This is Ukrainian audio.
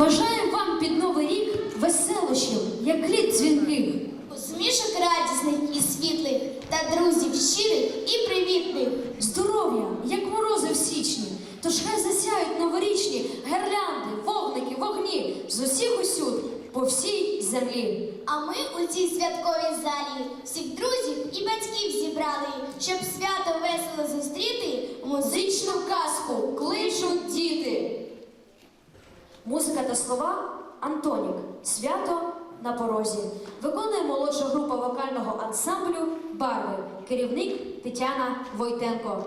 Бажаю вам під новий рік веселощів, як літ дзвінких. Усмішок радісних і світлих, та друзів щирих і привітних. Здоров'я, як морози в січні, тож хай засяють новорічні гирлянди, вогники, вогні з усіх усюд по всій землі. А ми у цій святковій залі всіх друзів і батьків зібрали, щоб свято весело зустріти Музичну казку кличуть діти. Музика та слова Антонік. Свято на порозі. Виконує молодша група вокального ансамблю Барви. Керівник Тетяна Войтенко.